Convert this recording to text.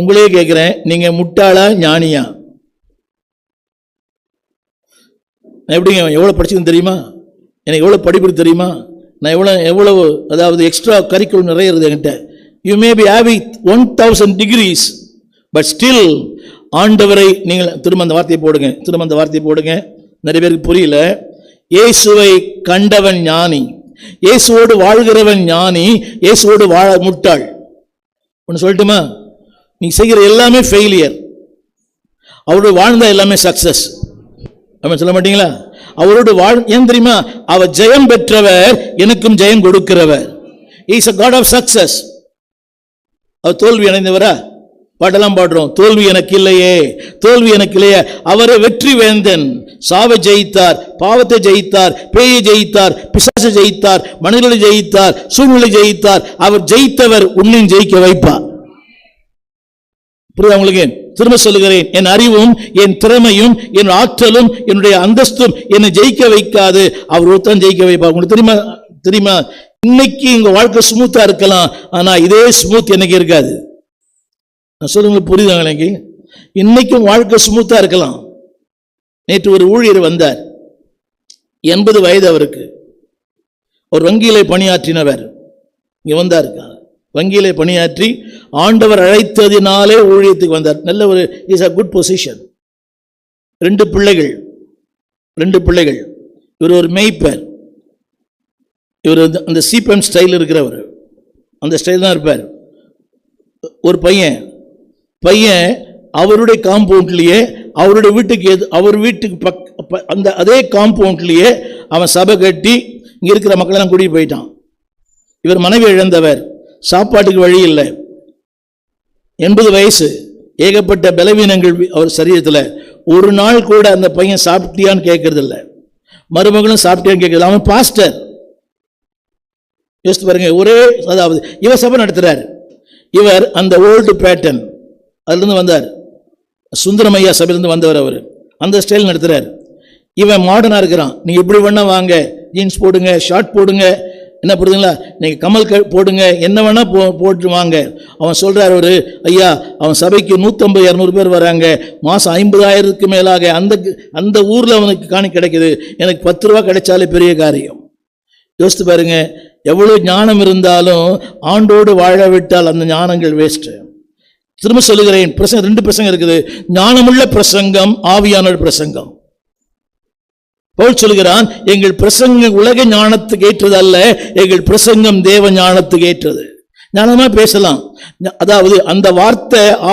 உங்களே கேட்குறேன் நீங்க முட்டாளா ஞானியா? நான் எப்படிங்க எவ்வளோ படிச்சதுன்னு தெரியுமா? எனக்கு எவ்வளோ படிப்பு தெரியுமா? நான் எவ்வளோ எவ்வளவு அதாவது எக்ஸ்ட்ரா கரிக்குலம் நிறைய இருக்குது என்கிட்ட. You may be having one thousand degrees but still ஆண்டவரை நீங்கள் திரும்ப அந்த வார்த்தையை போடுங்க. திரும்ப அந்த வார்த்தையை போடுங்க. நிறைய பேருக்கு புரியல. இயேசுவை கண்டவன் ஞானி. இயேசுவோடு வாழ்கிறவன் ஞானி. இயேசுவோடு வாழ முட்டாள். ஒன்று சொல்லட்டுமா? நீ செய்கிற எல்லாமே ஃபெயிலியர் அவரோடு வாழ்ந்த எல்லாமே சக்சஸ் அவன் சொல்ல மாட்டீங்களா? அவரோடு வாழ் ஏன் தெரியுமா? அவர் ஜெயம் பெற்றவர் எனக்கும் ஜெயம் கொடுக்கிறவர். Is a god of success அவர் தோல்வி அடைந்தவரா? பாட்டெல்லாம் பாடுறோம். தோல்வி எனக்கு இல்லையே. தோல்வி எனக்கு இல்லையே. அவரை வெற்றி வேந்தன். சாவை ஜெயித்தார் பாவத்தை ஜெயித்தார் பேயை ஜெயித்தார் பிசாசை ஜெயித்தார் மனிதர்களை ஜெயித்தார் சூழ்நிலை ஜெயித்தார். அவர் ஜெயித்தவர் உன்னையும் ஜெயிக்க வைப்பார். புரியுது உங்களுக்கு? திரும்ப சொல்லுகிறேன். என் அறிவும் என் திறமையும் என் ஆற்றலும் என்னுடைய அந்தஸ்தும் என்னை ஜெயிக்க வைக்காது. அவர் ஒருத்தன் ஜெயிக்க வைப்பார். உங்களுக்கு தெரியுமா? தெரியுமா? இன்னைக்கு உங்க வாழ்க்கை ஸ்மூத்தா இருக்கலாம். ஆனா இதே ஸ்மூத் எனக்கு இருக்காது? நான் சொல்லுங்க புரியுதாங்க எனக்கு இன்னைக்கும் வாழ்க்கை ஸ்மூத்தா இருக்கலாம். நேற்று ஒரு ஊழியர் வந்தார். எண்பது வயது அவருக்கு. ஒரு வங்கியில பணியாற்றினவர். இங்க வந்தார் வங்கியிலே பணியாற்றி ஆண்டவர் அழைத்ததினாலே ஊழியத்துக்கு வந்தார். நல்ல ஒரு இஸ் அ குட் பொசிஷன் ரெண்டு பிள்ளைகள் ரெண்டு பிள்ளைகள். இவர் ஒரு மெய்ப்பர். இவர் அந்த சிபிஎம் ஸ்டைல் இருக்கிறவர். அந்த ஸ்டைல் தான் இருப்பார். ஒரு பையன். பையன் அவருடைய காம்பவுண்ட்லேயே அவருடைய வீட்டுக்கு எது அவர் வீட்டுக்கு பக் ப- அந்த அதே காம்பவுண்ட்லேயே அவன் சபை கட்டி இங்கே இருக்கிற மக்களெல்லாம் கூட்டிகிட்டு போயிட்டான். இவர் மனைவி இழந்தவர். சாப்பாட்டுக்கு வழி இல்லை. எண்பது வயசு. ஏகப்பட்ட பலவீனங்கள் அவர் சரீரத்தில். ஒரு நாள் கூட அந்த பையன் சாப்பிட்டியான்னு கேட்கறதில்ல. மருமகளும் சாப்பிட்டியான்னு கேட்கறது அவன் பாஸ்டர். யோசித்து பாருங்க ஒரே அதாவது இவர் சபை நடத்துறார். இவர் அந்த ஓல்டு பேட்டன். அதுலேருந்து வந்தார். சுந்தரமையா சபையிலேருந்து வந்தவர் அவர். அந்த ஸ்டைல் நடத்துகிறார் இவன் மாடர்னாக இருக்கிறான். நீங்கள் எப்படி வேணால் வாங்க. ஜீன்ஸ் போடுங்க ஷார்ட் போடுங்க. என்ன புரியுதுங்களா நீங்கள் கமல் க போடுங்க. என்ன வேணால் போ போட்டு வாங்க. அவன் சொல்கிறார் அவர் ஐயா அவன் சபைக்கு நூற்றம்பது இரநூறு பேர் வராங்க. மாதம் ஐம்பதாயிரத்துக்கு மேலாக அந்த அந்த ஊரில் அவனுக்கு காணி கிடைக்குது. எனக்கு பத்து ரூபா கிடைச்சாலே பெரிய காரியம். யோசித்து பாருங்க. எவ்வளோ ஞானம் இருந்தாலும் ஆண்டோடு வாழ விட்டால் அந்த ஞானங்கள் வேஸ்ட்டு திரும்ப சொல்லுகிறேன். பிரசங்கம் ரெண்டு பிரசங்கம் இருக்குது. ஞானமுள்ள பிரசங்கம் ஆவியான பிரசங்கம். பவுல் சொல்கிறான் எங்கள் பிரசங்கம் உலக ஞானத்துக்கு ஏற்றது அல்ல எங்கள் பிரசங்கம் தேவ ஞானத்துக்கு ஏற்றது. ஞானமா பேசலாம். அதாவது அந்த வார்த்தை